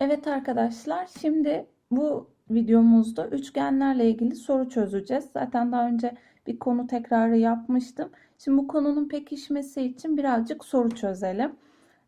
Evet arkadaşlar, şimdi bu videomuzda üçgenlerle ilgili soru çözeceğiz. Zaten daha önce bir konu tekrarı yapmıştım. Şimdi bu konunun pekişmesi için birazcık soru çözelim.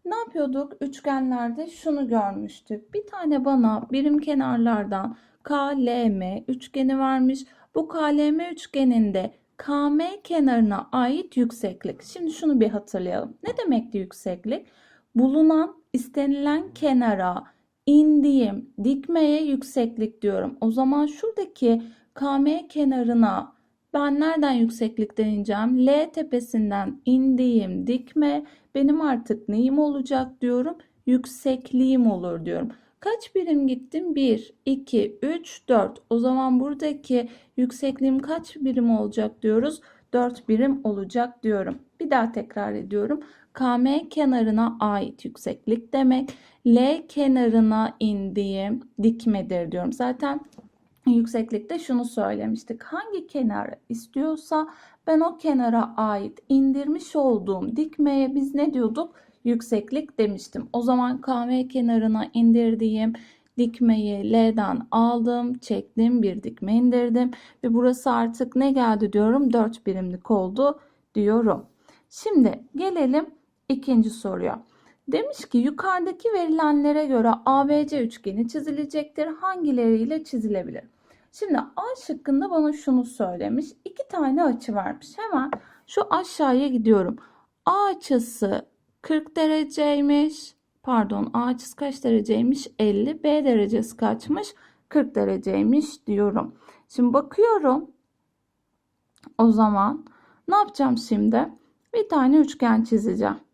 Ne yapıyorduk? Üçgenlerde şunu görmüştük. Bir tane bana birim kenarlardan KLM üçgeni vermiş. Bu KLM üçgeninde KM kenarına ait yükseklik. Şimdi şunu bir hatırlayalım. Ne demekti yükseklik? Bulunan istenilen kenara indiğim dikmeye yükseklik diyorum. O zaman şuradaki KM kenarına ben nereden yükseklikten ineceğim? L tepesinden indiğim dikme benim artık neyim olacak diyorum? Yüksekliğim olur diyorum. Kaç birim gittim? 1, 2, 3, 4. O zaman buradaki yüksekliğim kaç birim olacak diyoruz? 4 birim olacak diyorum. Bir daha tekrar ediyorum. KM kenarına ait yükseklik demek. L kenarına indiğim dikmedir diyorum. Zaten yükseklikte şunu söylemiştik. Hangi kenar istiyorsa ben o kenara ait indirmiş olduğum dikmeye biz ne diyorduk? Yükseklik demiştim. O zaman KM kenarına indirdiğim dikmeyi L'den aldım, çektim, bir dikme indirdim ve burası artık ne geldi diyorum? 4 birimlik oldu diyorum. Şimdi gelelim ikinci soruya. Demiş ki yukarıdaki verilenlere göre ABC üçgeni çizilecektir. Hangileriyle çizilebilir? Şimdi A şıkkında bana şunu söylemiş. İki tane açı vermiş. Hemen şu aşağıya gidiyorum. A açısı 40 dereceymiş. Pardon A açısı kaç dereceymiş? 50. B derecesi kaçmış? 40 dereceymiş diyorum. Şimdi bakıyorum. O zaman ne yapacağım şimdi? Bir tane üçgen çizeceğim.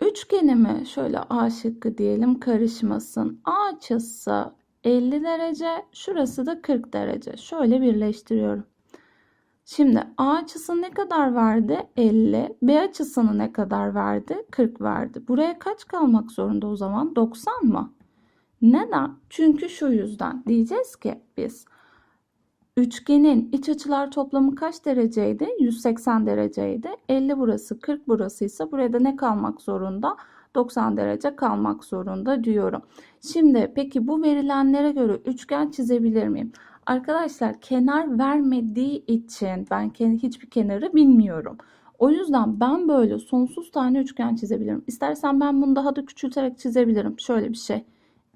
Üçgenimi şöyle A şıkkı diyelim karışmasın. A açısı 50 derece, şurası da 40 derece. Şöyle birleştiriyorum. Şimdi A açısı ne kadar verdi? 50. B açısını ne kadar verdi? 40 verdi. Buraya kaç kalmak zorunda o zaman? 90 mı? Neden? Çünkü şu yüzden. Diyeceğiz ki biz üçgenin iç açılar toplamı kaç dereceydi? 180 dereceydi. 50 burası 40 burası ise buraya da ne kalmak zorunda? 90 derece kalmak zorunda diyorum. Şimdi peki bu verilenlere göre üçgen çizebilir miyim? Arkadaşlar kenar vermediği için ben hiçbir kenarı bilmiyorum. O yüzden ben böyle sonsuz tane üçgen çizebilirim. İstersen ben bunu daha da küçülterek çizebilirim. Şöyle bir şey.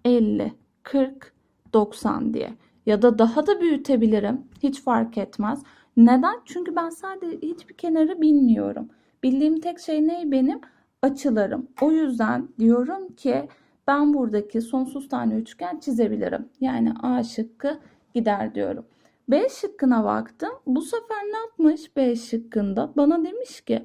50, 40, 90 diye. Ya da daha da büyütebilirim. Hiç fark etmez. Neden? Çünkü ben sadece hiçbir kenarı bilmiyorum. Bildiğim tek şey ne benim? Açılarım. O yüzden diyorum ki ben buradaki sonsuz tane üçgen çizebilirim. Yani A şıkkı gider diyorum. B şıkkına baktım. Bu sefer ne yapmış B şıkkında? Bana demiş ki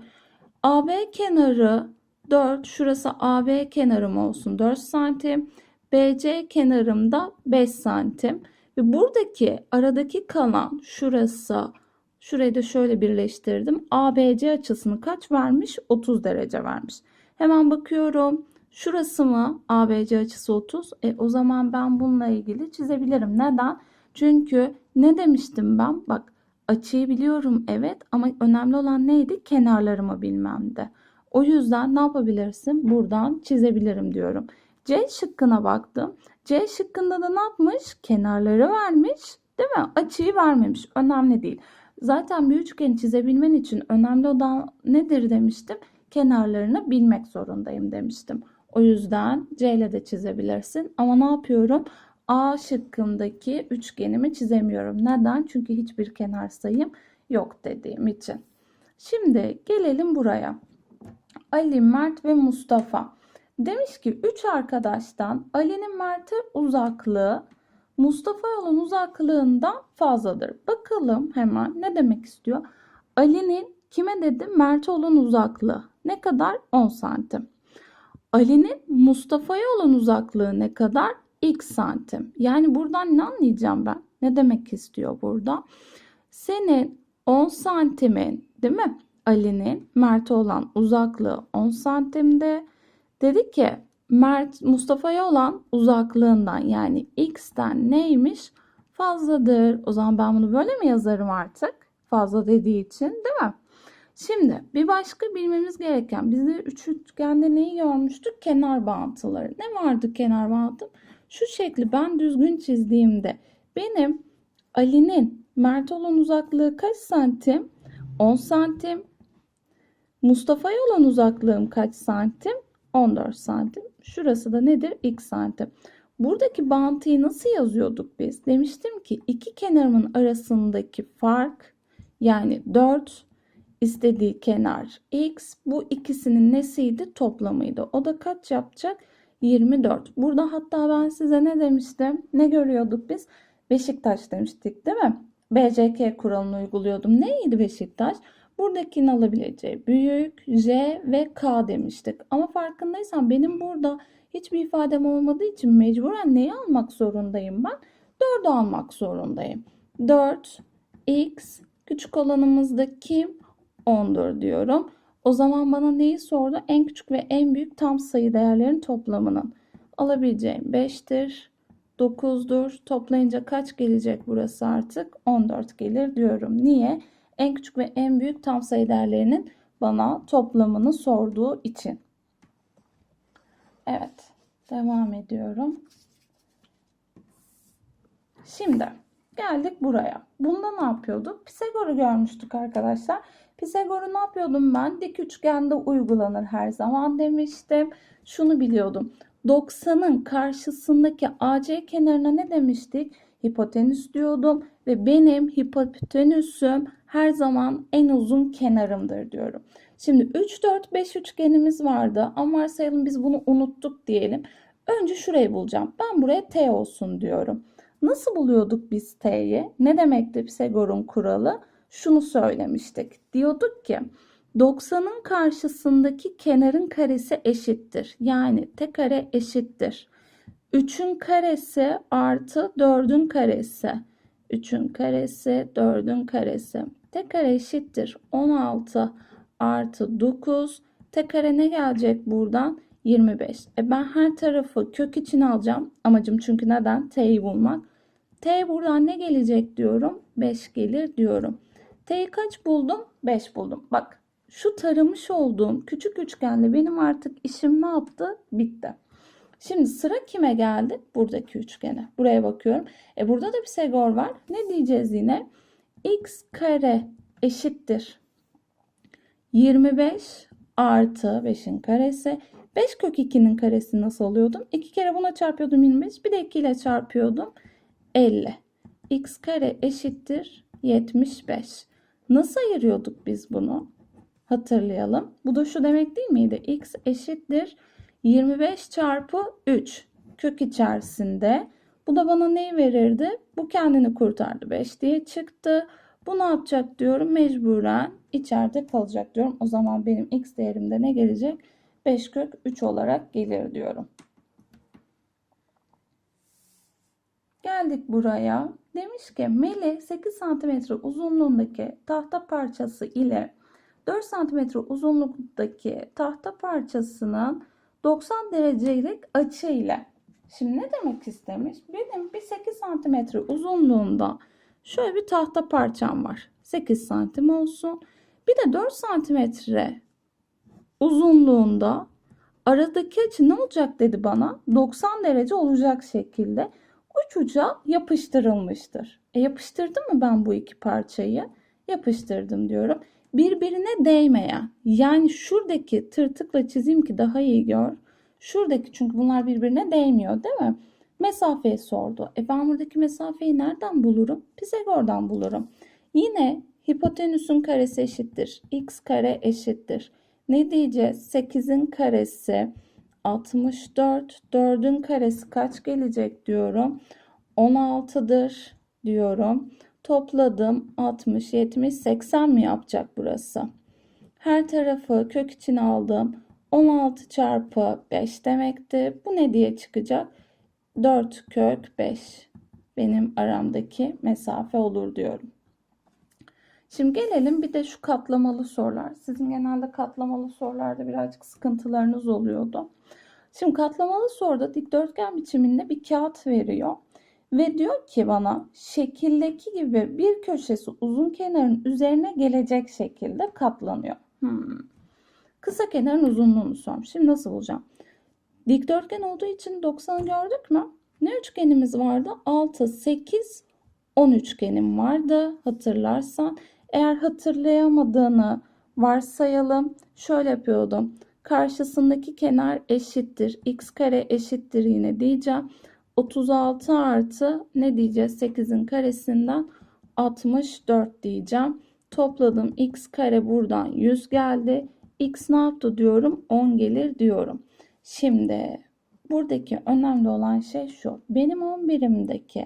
AB kenarı 4. Şurası AB kenarım olsun 4 santim. BC kenarımda 5 santim. Ve buradaki aradaki kalan şurası şurayı da şöyle birleştirdim. ABC açısını kaç vermiş? 30 derece vermiş. Hemen bakıyorum. Şurası mı? ABC açısı 30. E, o zaman ben bununla ilgili çizebilirim. Neden? Çünkü ne demiştim ben? Bak açıyı biliyorum evet ama önemli olan neydi? Kenarlarımı bilmemdi. O yüzden ne yapabilirsin? Buradan çizebilirim diyorum. C şıkkına baktım. C şıkkında da ne yapmış? Kenarları vermiş. Değil mi? Açıyı vermemiş. Önemli değil. Zaten bir üçgeni çizebilmen için önemli olan nedir demiştim? Kenarlarını bilmek zorundayım demiştim. O yüzden C ile de çizebilirsin. Ama ne yapıyorum? A şıkkındaki üçgenimi çizemiyorum. Neden? Çünkü hiçbir kenar sayım yok dediğim için. Şimdi gelelim buraya. Ali, Mert ve Mustafa. Demiş ki 3 arkadaştan Ali'nin Mert'e uzaklığı Mustafa'ya olan uzaklığından fazladır. Bakalım hemen ne demek istiyor? Ali'nin kime dedi? Mert'e olan uzaklığı ne kadar? 10 santim. Ali'nin Mustafa'ya olan uzaklığı ne kadar? X santim. Yani buradan ne anlayacağım ben? Ne demek istiyor burada? Senin 10 santimin değil mi? Ali'nin Mert'e olan uzaklığı 10 santimde. Dedi ki Mert Mustafa'ya olan uzaklığından yani x'ten neymiş? Fazladır. O zaman ben bunu böyle mi yazarım artık? Fazla dediği için değil mi? Şimdi bir başka bilmemiz gereken biz de üç üçgende neyi görmüştük? Kenar bağıntıları. Ne vardı kenar bağıntım? Şu şekli ben düzgün çizdiğimde benim Ali'nin Mert olan uzaklığı kaç santim? 10 santim. Mustafa'ya olan uzaklığım kaç santim? 14 santim. Şurası da nedir? X santim. Buradaki bağıntıyı nasıl yazıyorduk biz? Demiştim ki iki kenarımın arasındaki fark yani 4 istediği kenar x. Bu ikisinin nesiydi? Toplamıydı. O da kaç yapacak? 24. Burada hatta ben size ne demiştim? Ne görüyorduk biz? Beşiktaş demiştik değil mi? BCK kuralını uyguluyordum. Neydi Beşiktaş? Buradakinin alabileceği büyük, J ve K demiştik. Ama farkındaysan benim burada hiçbir ifadem olmadığı için mecburen neyi almak zorundayım ben? 4'ü almak zorundayım. 4, x, küçük olanımızda kim? 10'dur diyorum. O zaman bana neyi sordu? En küçük ve en büyük tam sayı değerlerin toplamının. Alabileceğim 5'tir, 9'dur. Toplayınca kaç gelecek burası artık? 14 gelir diyorum. Niye? En küçük ve en büyük tam sayı değerlerinin bana toplamını sorduğu için. Evet, devam ediyorum. Şimdi geldik buraya. Bunda ne yapıyorduk? Pisagor'u görmüştük arkadaşlar. Pisagor'u ne yapıyordum ben? Dik üçgende uygulanır her zaman demiştim. Şunu biliyordum. 90'ın karşısındaki AC kenarına ne demiştik? Hipotenüs diyordum ve benim hipotenüsüm her zaman en uzun kenarımdır diyorum. Şimdi 3, 4, 5 üçgenimiz vardı ama varsayalım biz bunu unuttuk diyelim. Önce şurayı bulacağım. Ben buraya T olsun diyorum. Nasıl buluyorduk biz T'yi? Ne demekti Pisagor'un kuralı? Şunu söylemiştik. Diyorduk ki 90'ın karşısındaki kenarın karesi eşittir. Yani T kare eşittir. 3'ün karesi artı 4'ün karesi. 3'ün karesi 4'ün karesi. T kare eşittir. 16 artı 9. T kare ne gelecek buradan? 25. E ben her tarafı kök içine alacağım. Amacım çünkü neden? T'yi bulmak. T buradan ne gelecek diyorum? 5 gelir diyorum. T'yi kaç buldum? 5 buldum. Bak şu taramış olduğum küçük üçgenle benim artık işim ne yaptı? Bitti. Şimdi sıra kime geldi? Buradaki üçgene. Buraya bakıyorum. E burada da bir Pisagor var. Ne diyeceğiz yine? x kare eşittir. 25 artı 5'in karesi. 5 kök 2'nin karesi nasıl alıyordum? 2 kere buna çarpıyordum 25. Bir de 2 ile çarpıyordum. 50. x kare eşittir 75. Nasıl ayırıyorduk biz bunu? Hatırlayalım. Bu da şu demek değil miydi? x eşittir 25 çarpı 3 kök içerisinde. Bu da bana neyi verirdi? Bu kendini kurtardı 5 diye çıktı. Bu ne yapacak diyorum? Mecburen içeride kalacak diyorum. O zaman benim x değerimde ne gelecek? 5 kök 3 olarak gelir diyorum. Geldik buraya. Demiş ki Meli 8 cm uzunluğundaki tahta parçası ile 4 cm uzunluktaki tahta parçasının 90 derecelik açı ile Şimdi ne demek istemiş? Benim bir 8 cm uzunluğunda şöyle bir tahta parçam var. 8 santim olsun. Bir de 4 santimetre uzunluğunda aradaki açı ne olacak dedi bana. 90 derece olacak şekilde uç uca yapıştırılmıştır. E yapıştırdım mı ben bu iki parçayı? Yapıştırdım diyorum. Birbirine değmeyen yani şuradaki tırtıkla çizeyim ki daha iyi gör. Şuradaki çünkü bunlar birbirine değmiyor değil mi? Mesafeyi sordu. E ben buradaki mesafeyi nereden bulurum? Pisagor'dan bulurum. Yine hipotenüsün karesi eşittir. x kare eşittir. Ne diyeceğiz? 8'in karesi 64. 4'ün karesi kaç gelecek diyorum. 16'dır diyorum. Topladım 60, 70, 80 mi yapacak burası? Her tarafı kök içine aldım. 16 çarpı 5 demekti. Bu ne diye çıkacak? 4 kök 5 benim aramdaki mesafe olur diyorum. Şimdi gelelim bir de şu katlamalı sorular. Sizin genelde katlamalı sorularda birazcık sıkıntılarınız oluyordu. Şimdi katlamalı soruda dikdörtgen biçiminde bir kağıt veriyor. Ve diyor ki bana şekildeki gibi bir köşesi uzun kenarın üzerine gelecek şekilde katlanıyor. Hmm. Kısa kenarın uzunluğunu sormuş. Şimdi nasıl bulacağım? Dikdörtgen olduğu için 90'ı gördük mü? Ne üçgenimiz vardı? 6, 8, 10 üçgenim vardı hatırlarsan. Eğer hatırlayamadığını varsayalım. Şöyle yapıyordum. Karşısındaki kenar eşittir. x kare eşittir yine diyeceğim. 36 artı ne diyeceğiz? 8'in karesinden 64 diyeceğim. Topladım x kare buradan 100 geldi. x ne yaptı diyorum? 10 gelir diyorum. Şimdi buradaki önemli olan şey şu. Benim 11'imdeki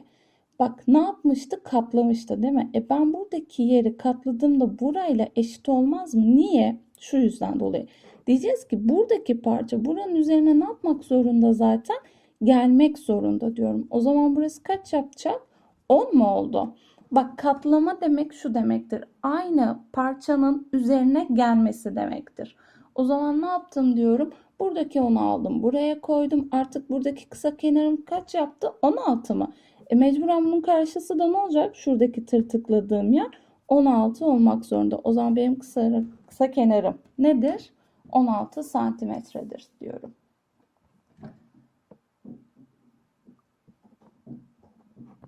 bak ne yapmıştı? Katlamıştı değil mi? E ben buradaki yeri katladığımda burayla eşit olmaz mı? Niye? Şu yüzden dolayı. Diyeceğiz ki buradaki parça buranın üzerine ne yapmak zorunda zaten? Gelmek zorunda diyorum. O zaman burası kaç yapacak? 10 mu oldu? Bak katlama demek şu demektir. Aynı parçanın üzerine gelmesi demektir. O zaman ne yaptım diyorum? Buradaki 10'u aldım. Buraya koydum. Artık buradaki kısa kenarım kaç yaptı? 16 mı? E mecburen bunun karşısı da ne olacak? Şuradaki tırtıkladığım yer 16 olmak zorunda. O zaman benim kısa, kısa kenarım nedir? 16 santimetredir diyorum.